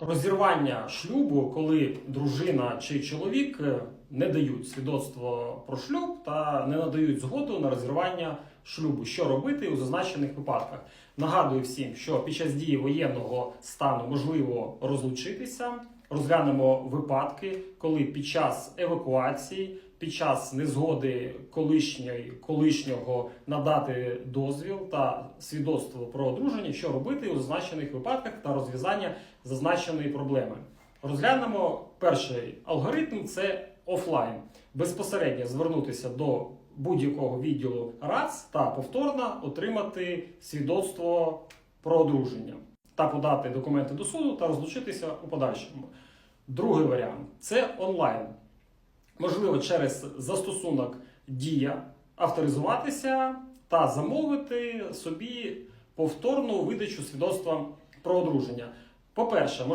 розірвання шлюбу, коли дружина чи чоловік е, не дають свідоцтво про шлюб та не надають згоду на розірвання шлюбу. Що робити у зазначених випадках? Нагадую всім, що під час дії воєнного стану можливо розлучитися. Розглянемо випадки, коли під час евакуації, під час незгоди колишньої колишнього надати дозвіл та свідоцтво про одруження, що робити у зазначених випадках та розв'язання зазначеної проблеми. Розглянемо перший алгоритм це офлайн. Безпосередньо звернутися до будь-якого відділу РАЦ та повторно отримати свідоцтво про одруження та подати документи до суду та розлучитися у подальшому. Другий варіант це онлайн. Можливо, через застосунок Дія авторизуватися та замовити собі повторну видачу свідоцтва про одруження. По-перше,